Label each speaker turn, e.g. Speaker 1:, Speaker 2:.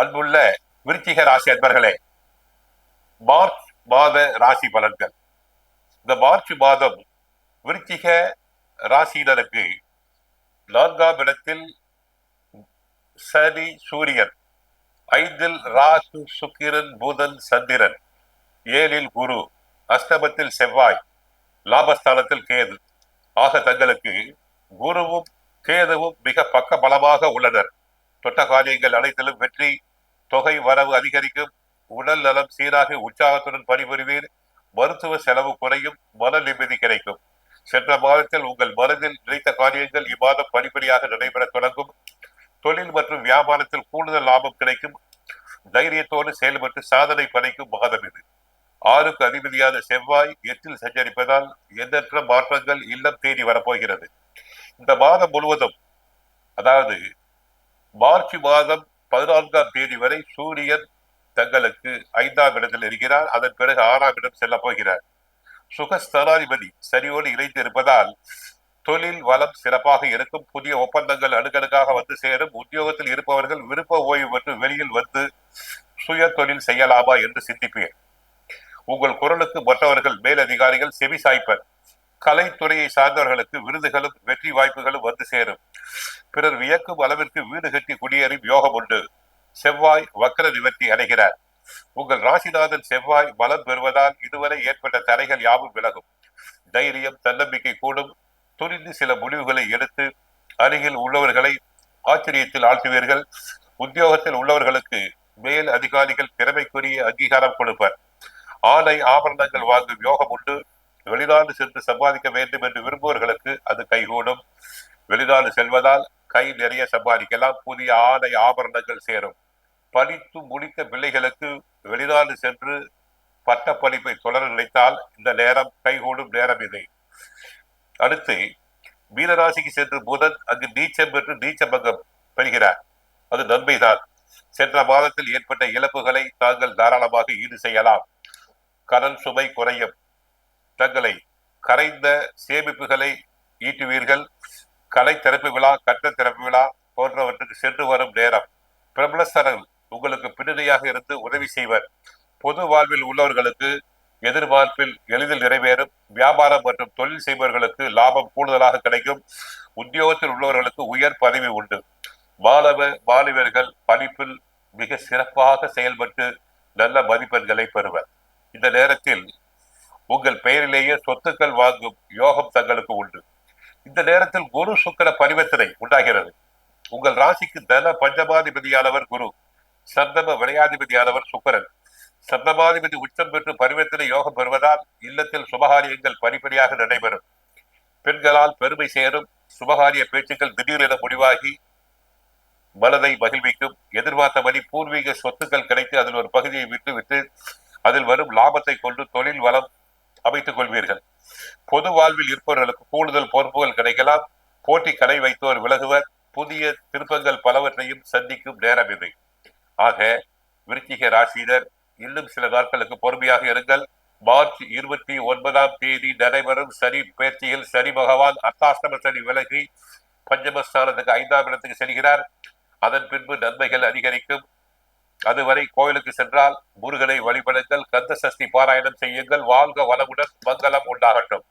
Speaker 1: அன்புள்ள விருச்சிக ராசி அன்பர்களே மார்ச் மாத ராசி பலன்கள். இந்த மார்ச் மாதம் விருச்சிக ராசியினருக்கு நான்காம் இடத்தில் சனி சூரியன் ஐந்தில் ராசு சுக்கிரன் புதன் சந்திரன் ஏழில் குரு அஷ்டமத்தில் செவ்வாய் லாபஸ்தானத்தில் கேது. ஆக தங்களுக்கு குருவும் கேதுவும் மிக பக்க பலமாக உள்ளனர். தொட்ட காரியங்கள் அனைத்திலும் வெற்றி தொகை வரவு அதிகரிக்கும். உடல் நலம் சீராக உற்சாகத்துடன் பணிபுரிவீர். மருத்துவ செலவு குறையும் மன நிம்மதி கிடைக்கும். சென்ற மாதத்தில் உங்கள் மனதில் நினைத்த காரியங்கள் இம்மாதம் படிப்படியாக நடைபெற தொடங்கும். தொழில் மற்றும் வியாபாரத்தில் கூடுதல் லாபம் கிடைக்கும். தைரியத்தோடு செயல்பட்டு சாதனை படைக்கும் மாதம் இது. ஆறுக்கு அதிபதியான செவ்வாய் எட்டில் சஞ்சரிப்பதால் எண்ணற்ற மாற்றங்கள் இல்லம் தேடி வரப்போகிறது. இந்த மாதம் முழுவதும் அதாவது மார்ச் மாதம் பதினான்காம் தேதி வரை சூரியன் தங்களுக்கு ஐந்தாம் இடத்தில் இருக்கிறார். அதன் பிறகு ஆறாம் இடம் செல்ல போகிறார். சுகஸ்தனாதிபதி சரியோடு இணைந்து இருப்பதால் தொழில் வளம் சிறப்பாக இருக்கும். புதிய ஒப்பந்தங்கள் அடுக்கடுக்காக வந்து சேரும். உத்தியோகத்தில் இருப்பவர்கள் விருப்ப ஓய்வு பெற்று வெளியில் வந்து சுய தொழில் செய்யலாமா என்று சிந்திப்பீர். உங்கள் குரலுக்கு மற்றவர்கள் மேலதிகாரிகள் செவி சாய்ப்பர். கலைத்துறையை சார்ந்தவர்களுக்கு விருதுகளும் வெற்றி வாய்ப்புகளும் வந்து சேரும். பிறர் வியக்கும் அளவிற்கு வீடு கட்டி குடியேறும் யோகம் உண்டு. செவ்வாய் வக்கர நிவர்த்தி அடைகிறார். உங்கள் ராசிநாதன் செவ்வாய் பலம் பெறுவதால் இதுவரை ஏற்பட்ட தடைகள் யாவும் விலகும். தைரியம் தன்னம்பிக்கை கூடும். துணிந்து சில முடிவுகளை எடுத்து அருகில் உள்ளவர்களை ஆச்சரியத்தில் ஆழ்த்துவீர்கள். உத்தியோகத்தில் உள்ளவர்களுக்கு மேல் அதிகாரிகள் திறமைக்குரிய அங்கீகாரம் கொடுப்பர். ஆடை ஆபரணங்கள் வாங்கும் யோகம் உண்டு. வெளிநாடு சென்று சம்பாதிக்க வேண்டும் என்று விரும்புவர்களுக்கு அது கைகூடும். வெளிநாடு செல்வதால் கை நிறைய சம்பாதிக்கலாம். புதிய ஆடை ஆபரணங்கள் சேரும். படித்து முடித்த பிள்ளைகளுக்கு வெளிநாடு சென்று பட்ட படிப்பை தொடர நினைத்தால் இந்த நேரம் கைகூடும் நேரம் இது. அடுத்து மீனராசிக்கு சென்று புதன் அங்கு நீச்சம் பெற்று நீச்சபங்கம் பெறுகிறார். அது நன்மைதான். சென்ற மாதத்தில் ஏற்பட்ட இழப்புகளை தாங்கள் தாராளமாக ஈடு செய்யலாம். கடன் சுமை குறையும். தங்களை கரைந்த சேமிப்புகளை ஈட்டுவீர்கள். கலை திறப்பு விழா கட்ட திறப்பு விழா போன்றவற்றுக்கு சென்று வரும் நேரம். பிரபலஸ்தரங்கள் உங்களுக்கு பின்னணியாக இருந்து உதவி செய்வர். பொது வாழ்வில் உள்ளவர்களுக்கு எதிர்பார்ப்பில் எளிதில் நிறைவேறும். வியாபாரம் மற்றும் தொழில் செய்பவர்களுக்கு லாபம் கூடுதலாக கிடைக்கும். உத்தியோகத்தில் உள்ளவர்களுக்கு உயர் பதவி உண்டு. மாணவ மாணவர்கள் படிப்பில் மிக சிறப்பாக செயல்பட்டு நல்ல மதிப்பெண்களை பெறுவர். இந்த நேரத்தில் உங்கள் பெயரிலேயே சொத்துக்கள் வாங்கும் யோகம் தங்களுக்கு உண்டு. இந்த நேரத்தில் குரு சுக்கர பரிவர்த்தனை உண்டாகிறது. உங்கள் ராசிக்கு தன பஞ்சமாதிபதியானவர் குரு சந்தம விளையாதிபதியானவர் சுக்கரன். சந்தமாதிபதி உச்சம் பெற்று பரிவர்த்தனை யோகம் பெறுவதால் இல்லத்தில் சுபகாரியங்கள் படிப்படியாக நடைபெறும். பெண்களால் பெருமை சேரும் சுபகாரிய பேச்சுக்கள் திடீரென முடிவாகி மனதை மகிழ்விக்கும். எதிர்பார்த்தபடி பூர்வீக சொத்துக்கள் கிடைத்து அதில் ஒரு பகுதியை விட்டு விட்டு அதில் வரும் லாபத்தை கொண்டு தொழில் வளம் அமைத்துக் கொள்வீர்கள். பொது வாழ்வில் இருப்பவர்களுக்கு கூடுதல் பொறுப்புகள் கிடைக்கலாம். போட்டி கடை வைத்தோர் விலகுவர். புதிய திருப்பங்கள் பலவற்றையும் சந்திக்கும் நேரம் இது. ஆக விருச்சிக ராசியினர் இன்னும் சில நாட்களுக்கு பொறுமையாக இருங்கள். மார்ச் இருபத்தி ஒன்பதாம் தேதி நடைபெறும் சனி பேச்சியில் சனி பகவான் அர்த்தாஷ்டம சனி விலகி பஞ்சமஸ்தானத்துக்கு ஐந்தாம் இடத்துக்கு செல்கிறார். அதன் பின்பு நன்மைகள் அதிகரிக்கும். அதுவரை கோயிலுக்கு சென்றால் முருகனை வழிபடுங்கள் கந்த சஷ்டி பாராயணம் செய்யுங்கள் வாழ்க வளமுடன் மங்களம் உண்டாகட்டும்.